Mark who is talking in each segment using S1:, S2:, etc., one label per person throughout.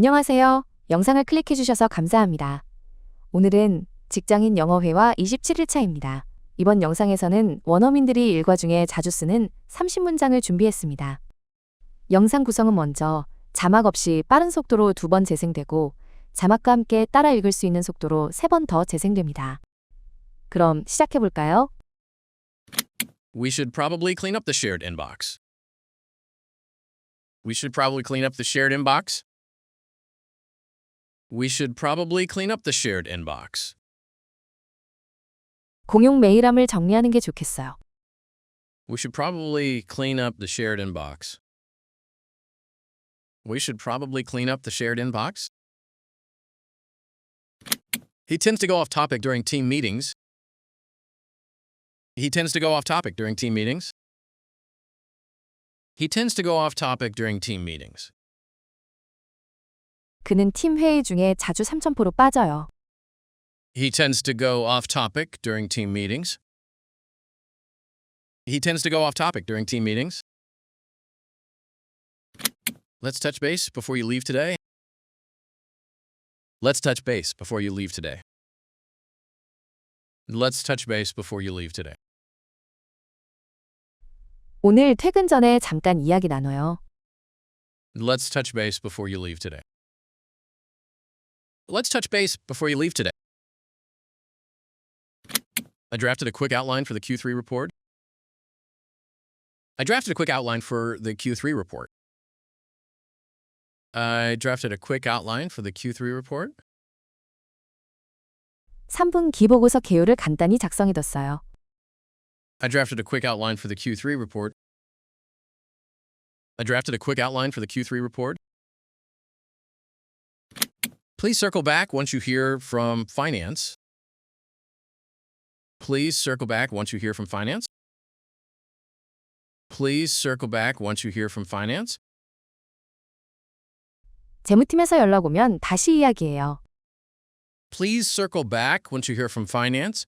S1: 안녕하세요. 영상을 클릭해주셔서 감사합니다. 오늘은 직장인 영어회화 27일차입니다. 이번 영상에서는 원어민들이 일과 중에 자주 쓰는 30문장을 준비했습니다. 영상 구성은 먼저 자막 없이 빠른 속도로 두 번 재생되고 자막과 함께 따라 읽을 수 있는 속도로 세 번 더 재생됩니다. 그럼 시작해볼까요?
S2: We should probably clean up the shared inbox. We should probably clean up the shared inbox. We should probably clean up the shared inbox.
S1: 공용 메일함을 정리하는 게 좋겠어요.
S2: We should probably clean up the shared inbox. We should probably clean up the shared inbox. He tends to go off topic during team meetings. He tends to go off topic during team meetings. He tends to go off topic during team meetings.
S1: 그는 팀 회의 중에 자주 삼천포로 빠져요.
S2: He tends to go off topic during team meetings. He tends to go off topic during team meetings. Let's touch base before you leave today. Let's touch base before you leave today. Let's touch base before you leave today.
S1: 오늘 퇴근 전에 잠깐 이야기 나눠요.
S2: Let's touch base before you leave today. Let's touch base before you leave today. I drafted a quick outline for the Q3 report. I drafted a quick outline for the Q3 report. I drafted a quick outline for the Q3 report.
S1: 3분 기보고서 개요를 간단히 작성해뒀어요.
S2: I drafted a quick outline for the Q3 report. I drafted a quick outline for the Q3 report. Please circle back once you hear from finance. Please circle back once you hear from finance. Please circle back once you hear from finance.
S1: 재무팀에서 연락 오면 다시 이야기해요.
S2: Please circle back once you hear from finance.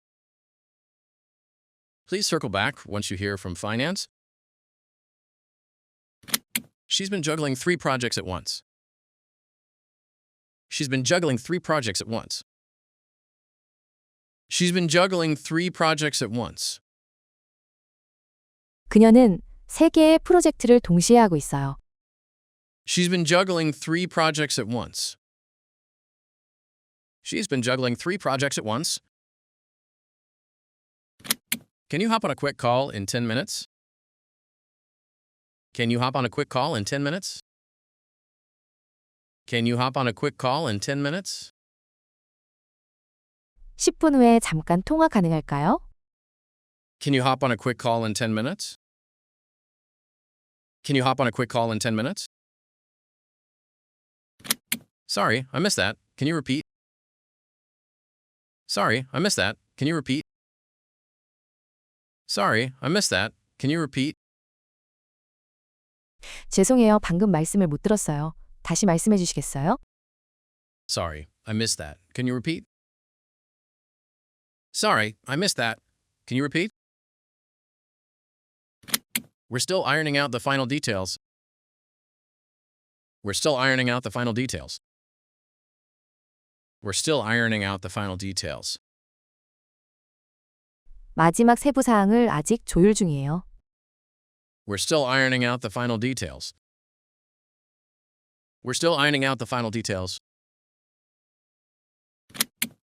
S2: Please circle back once you hear from finance. She's been juggling three projects at once. She's been juggling three projects at once. She's been juggling three projects at once.
S1: 그녀는 세 개의 프로젝트를 동시에 하고 있어요.
S2: She's been juggling three projects at once. She's been juggling three projects at once. Can you hop on a quick call in 10 minutes? Can you hop on a quick call in 10 minutes? Can you hop on a quick call in 10 minutes?
S1: 10분 후에 잠깐 통화 가능할까요?
S2: Can you hop on a quick call in 10 minutes? Can you hop on a quick call in 10 minutes? Sorry, I missed that. Can you repeat? Sorry, I missed that. Can you repeat? Sorry, I missed that. Can you repeat?
S1: 죄송해요. 방금 말씀을 못 들었어요. 다시 말씀해 주시겠어요?
S2: Sorry, I missed that. Can you repeat? Sorry, I missed that. Can you repeat? We're still ironing out the final details. We're still ironing out the final details. We're still ironing out the final details.
S1: 마지막 세부 사항을 아직 조율 중이에요.
S2: We're still ironing out the final details. We're still ironing out the final details.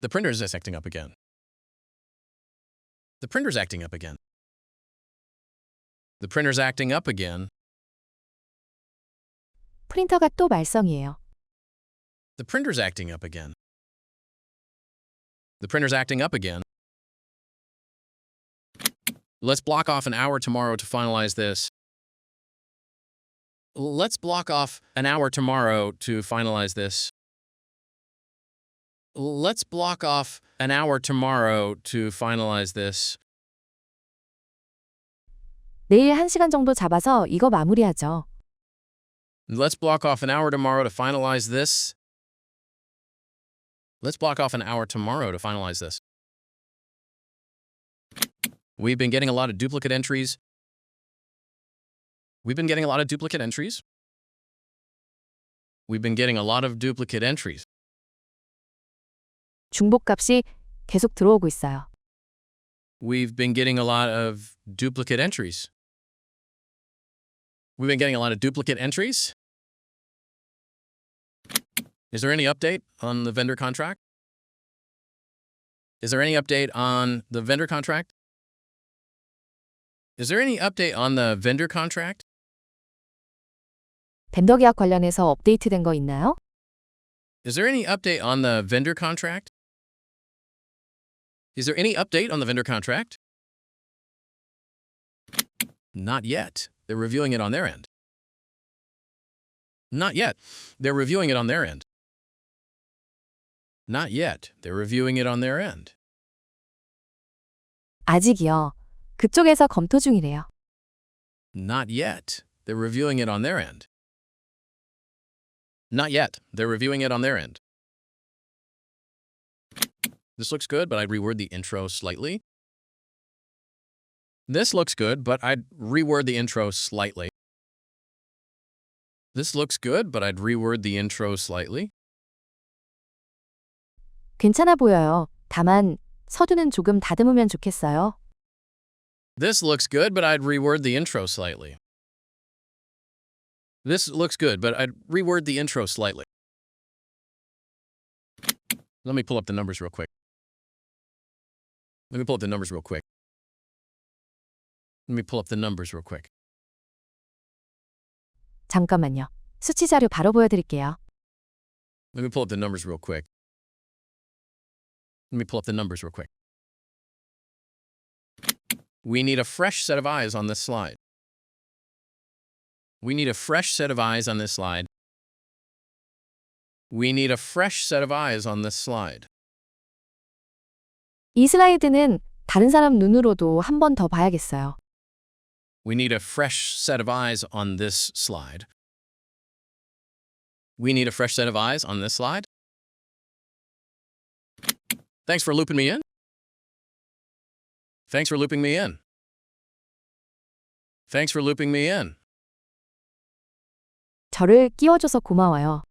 S2: The printer's just acting up again. The printer's acting up again. The printer's acting up again.
S1: 프린터가 또 말썽이에요.
S2: The printer's acting up again. The printer's acting up again. Let's block off an hour tomorrow to finalize this. Let's block off an hour tomorrow to finalize this. Let's block off an hour tomorrow to finalize this.
S1: 내일 1시간 정도 잡아서 이거 마무리하죠.
S2: Let's block off an hour tomorrow to finalize this. Let's block off an hour tomorrow to finalize this. We've been getting a lot of duplicate entries. We've been getting a lot of duplicate entries. We've been getting a lot of duplicate entries.
S1: 중복값이 계속 들어오고 있어요.
S2: We've been getting a lot of duplicate entries. We've been getting a lot of duplicate entries. Is there any update on the vendor contract? Is there any update on the vendor contract? Is there any update on the vendor contract?
S1: 벤더 계약 관련해서 업데이트된 거 있나요?
S2: Is there any update on the vendor contract? Is there any update on the vendor contract? Not yet. They're reviewing it on their end. Not yet. They're reviewing it on their end. Not yet. They're reviewing it on their end.
S1: 아직이요. 그쪽에서 검토 중이래요.
S2: Not yet. They're reviewing it on their end. Not yet. They're reviewing it on their end. This looks good, but I'd reword the intro slightly. This looks good, but I'd reword the intro slightly. This looks good, but I'd reword the intro slightly.
S1: 괜찮아 보여요. 다만 서두는 조금 다듬으면 좋겠어요.
S2: This looks good, but I'd reword the intro slightly. This looks good, but I'd reword the intro slightly. Let me pull up the numbers real quick. Let me pull up the numbers real quick. Let me pull up the numbers real quick.
S1: 잠깐만요. 수치 자료 바로 보여드릴게요.
S2: Let me pull up the numbers real quick. Let me pull up the numbers real quick. We need a fresh set of eyes on this slide. We need a fresh set of eyes on this slide. We need a fresh set of eyes on this slide.
S1: 이 슬라이드는 다른 사람 눈으로도 한 번 더 봐야겠어요.
S2: We need a fresh set of eyes on this slide. We need a fresh set of eyes on this slide. Thanks for looping me in. Thanks for looping me in. Thanks for looping me in.
S1: 저를 끼워줘서 고마워요.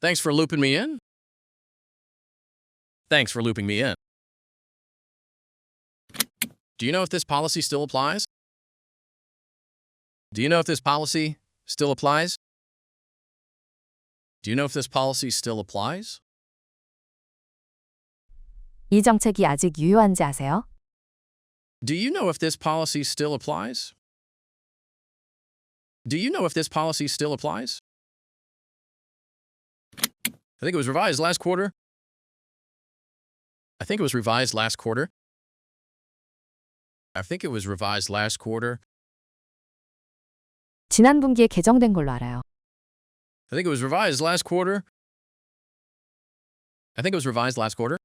S2: Thanks for looping me in. Thanks for looping me in. Do you know if this policy still applies? Do you know if this policy still applies? Do you know if this policy still applies?
S1: 이 정책이 아직 유효한지 아세요?
S2: Do you know if this policy still applies? Do you know if this policy still applies? I think it was revised last quarter. I think it was revised last quarter. I think it was revised last quarter.
S1: 지난 분기에 개정된 걸로 알아요.
S2: I think it was revised last quarter. I think it was revised last quarter.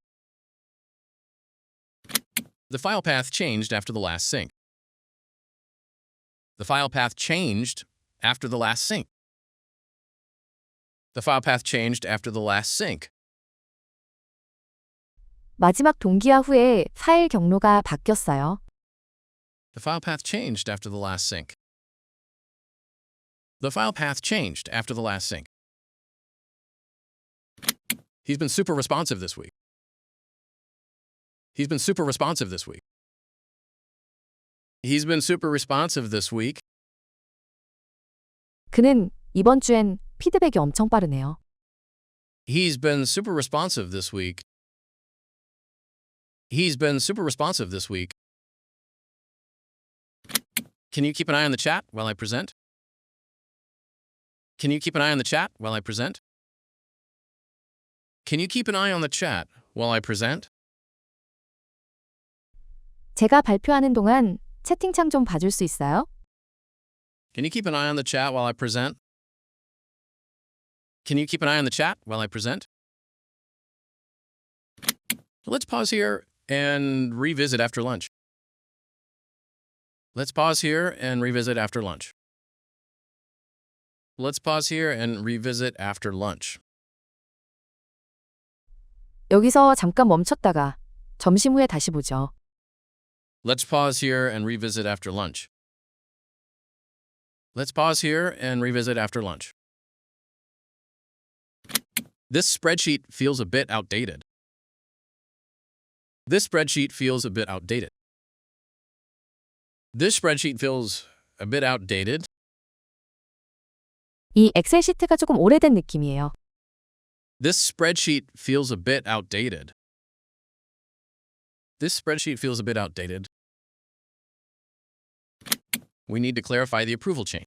S2: The file path changed after the last sync. The file path changed after the last sync. The file path changed after the last sync.
S1: 마지막 동기화 후에 파일 경로가 바뀌었어요.
S2: The file path changed after the last sync. The file path changed after the last sync. He's been super responsive this week. He's been super responsive this week. He's been super responsive this week.
S1: 그는 이번 주엔 피드백이 엄청 빠르네요.
S2: He's been super responsive this week. He's been super responsive this week. Can you keep an eye on the chat while I present? Can you keep an eye on the chat while I present? Can you keep an eye on the chat while I present?
S1: 제가 발표하는 동안 채팅창 좀 봐줄 수 있어요?
S2: Can you keep an eye on the chat while I present? Can you keep an eye on the chat while I present? Let's pause here and revisit after lunch. Let's pause here and revisit after lunch. Let's pause here and revisit after lunch.
S1: 여기서 잠깐 멈췄다가 점심 후에 다시 보죠.
S2: Let's pause here and revisit after lunch. Let's pause here and revisit after lunch. This spreadsheet feels a bit outdated. This spreadsheet feels a bit outdated. This spreadsheet feels a bit outdated.
S1: 이 엑셀 시트가 조금 오래된 느낌이에요.
S2: This spreadsheet feels a bit outdated. This spreadsheet feels a bit outdated. We need to clarify the approval chain.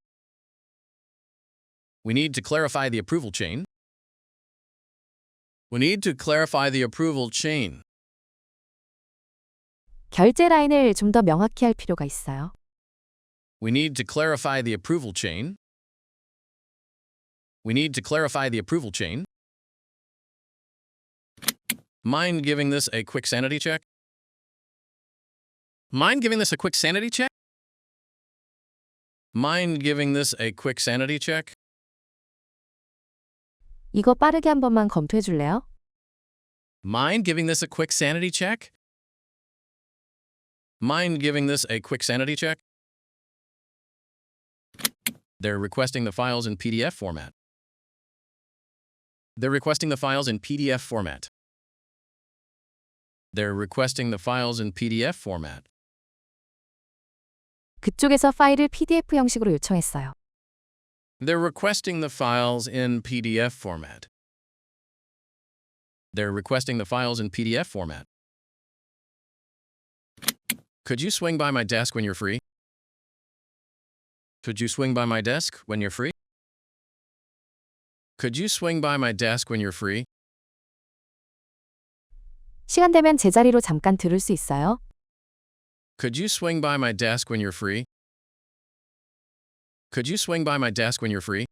S2: We need to clarify the approval chain. We need to clarify the approval chain.
S1: 결제 라인을 좀 더 명확히 할 필요가 있어요.
S2: We need to clarify the approval chain. We need to clarify the approval chain. Mind giving this a quick sanity check? Mind giving this a quick sanity check? Mind giving this a quick sanity check?
S1: 이거 빠르게 한 번만 검토해 줄래요?
S2: Mind giving this a quick sanity check? Mind giving this a quick sanity check? They're requesting the files in PDF format. They're requesting the files in PDF format. They're requesting the files in PDF format.
S1: 그쪽에서 파일을 PDF 형식으로 요청했어요.
S2: They're requesting the files in PDF format. They're requesting the files in PDF format. Could you swing by my desk when you're free? Could you swing by my desk when you're free? Could you swing by my desk when you're free?
S1: 시간 되면 제 자리로 잠깐 들을 수 있어요?
S2: Could you swing by my desk when you're free? Could you swing by my desk when you're free?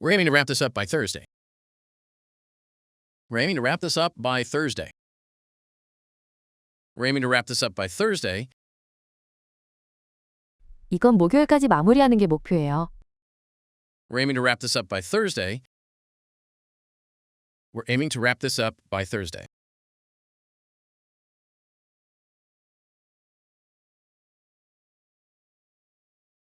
S2: We're aiming to wrap this up by Thursday. We're aiming to wrap this up by Thursday. We're aiming to wrap this up by Thursday.
S1: 이건 목요일까지 마무리하는 게 목표예요.
S2: We're aiming to wrap this up by Thursday. We're aiming to wrap this up by Thursday.